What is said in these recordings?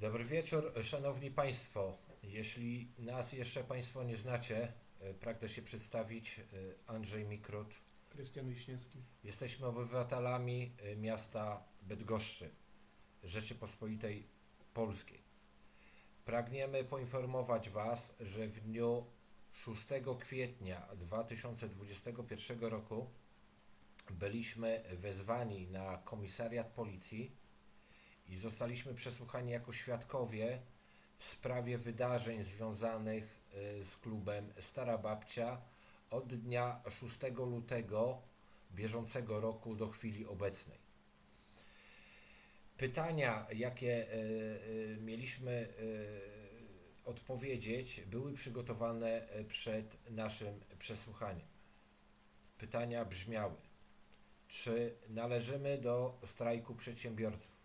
Dobry wieczór, Szanowni Państwo. Jeśli nas jeszcze Państwo nie znacie, e, pragnę się przedstawić. e, Andrzej Mikrut. Krystian Wiśniewski. Jesteśmy obywatelami e, miasta Bydgoszczy, Rzeczypospolitej Polskiej. Pragniemy poinformować Was, że w dniu 6 kwietnia 2021 roku byliśmy wezwani na komisariat policji i zostaliśmy przesłuchani jako świadkowie w sprawie wydarzeń związanych y, z klubem Stara Babcia od dnia 6 lutego bieżącego roku do chwili obecnej. Pytania, jakie y, y, mieliśmy odpowiedzieć, były przygotowane przed naszym przesłuchaniem. Pytania brzmiały: czy należymy do strajku przedsiębiorców?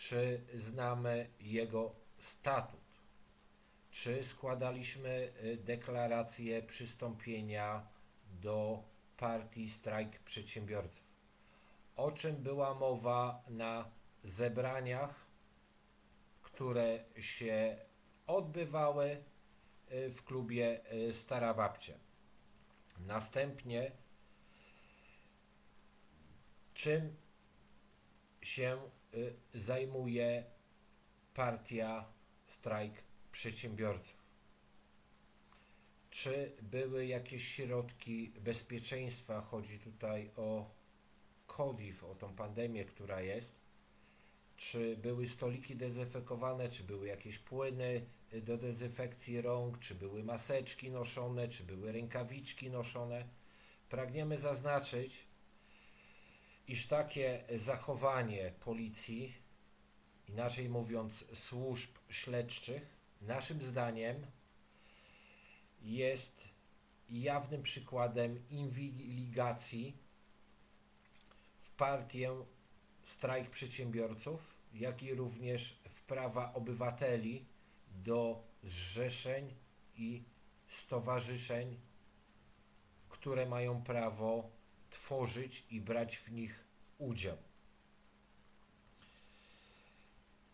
Czy znamy jego statut? Czy składaliśmy y, deklarację przystąpienia do partii Strajk Przedsiębiorców? O czym była mowa na zebraniach, które się odbywały y, w klubie y, Stara Babcia? Następnie, czym się zajmuje partia Strajk Przedsiębiorców? Czy były jakieś środki bezpieczeństwa? Chodzi tutaj o KODIF, o tą pandemię, która jest. Czy były stoliki dezynfekowane, czy były jakieś płyny y, do dezynfekcji rąk, czy były maseczki noszone, czy były rękawiczki noszone? Pragniemy zaznaczyć, iż takie zachowanie policji, inaczej mówiąc służb śledczych, naszym zdaniem jest jawnym przykładem inwigilacji w partię strajk przedsiębiorców, jak i również w prawa obywateli do zrzeszeń i stowarzyszeń, które mają prawo tworzyć i brać w nich udział.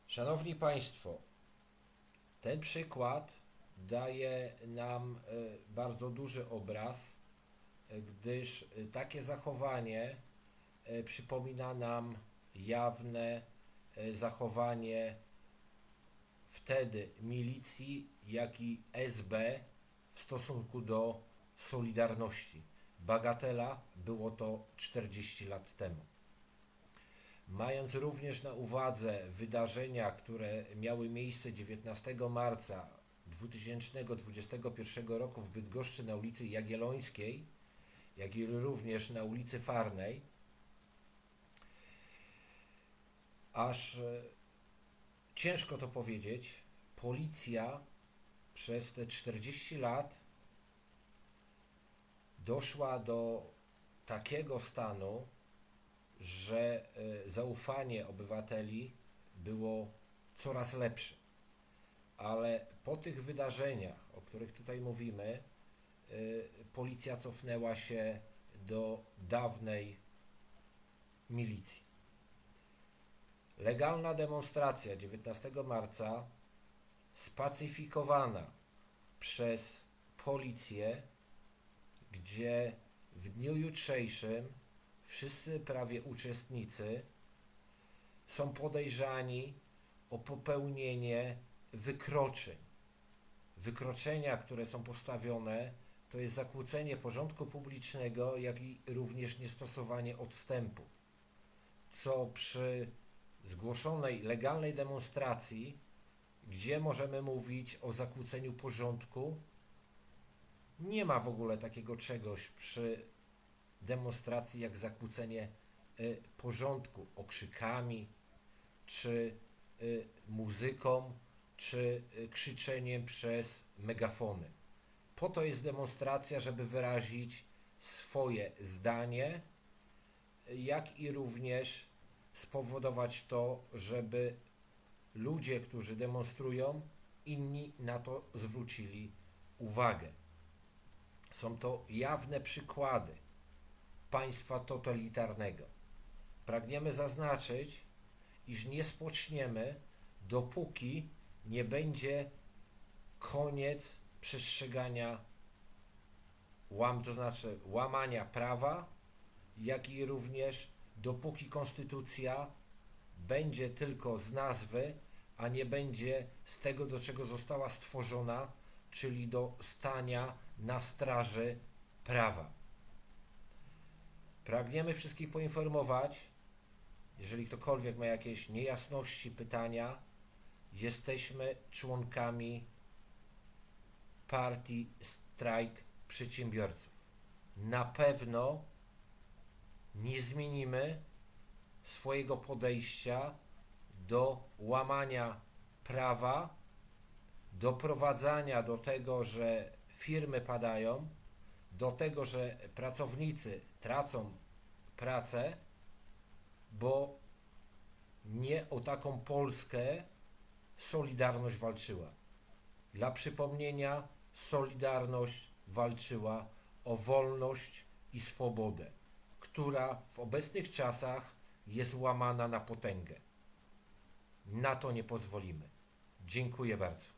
Szanowni Państwo, ten przykład daje nam e, bardzo duży obraz, e, gdyż e, takie zachowanie przypomina nam jawne zachowanie wtedy milicji, jak i SB w stosunku do Solidarności. Bagatela było to 40 lat temu. Mając również na uwadze wydarzenia, które miały miejsce 19 marca 2021 roku w Bydgoszczy na ulicy Jagiellońskiej, jak i również na ulicy Farnej, aż e, ciężko to powiedzieć, policja przez te 40 lat doszła do takiego stanu, że e, zaufanie obywateli było coraz lepsze. Ale po tych wydarzeniach, o których tutaj mówimy, e, policja cofnęła się do dawnej milicji. Legalna demonstracja 19 marca, spacyfikowana przez policję, gdzie w dniu jutrzejszym wszyscy prawie uczestnicy są podejrzani o popełnienie wykroczeń. Wykroczenia, które są postawione, to jest zakłócenie porządku publicznego, jak i również niestosowanie odstępu, co przy zgłoszonej legalnej demonstracji, gdzie możemy mówić o zakłóceniu porządku, nie ma w ogóle takiego czegoś przy demonstracji jak zakłócenie y, porządku okrzykami, czy y, muzyką, czy y, krzyczeniem przez megafony. Po to jest demonstracja, żeby wyrazić swoje zdanie, jak i również spowodować to, żeby ludzie, którzy demonstrują, inni na to zwrócili uwagę. Są to jawne przykłady państwa totalitarnego. Pragniemy zaznaczyć, iż nie spoczniemy, dopóki nie będzie koniec przestrzegania łam, to znaczy łamania prawa, jak i również dopóki konstytucja będzie tylko z nazwy, a nie będzie z tego, do czego została stworzona, czyli do stania na straży prawa. Pragniemy wszystkich poinformować, jeżeli ktokolwiek ma jakieś niejasności, pytania, jesteśmy członkami partii Strajk Przedsiębiorców. Na pewno nie zmienimy swojego podejścia do łamania prawa, doprowadzania do tego, że firmy padają, do tego, że pracownicy tracą pracę, bo nie o taką Polskę Solidarność walczyła. Dla przypomnienia, Solidarność walczyła o wolność i swobodę, która w obecnych czasach jest łamana na potęgę. Na to nie pozwolimy. Dziękuję bardzo.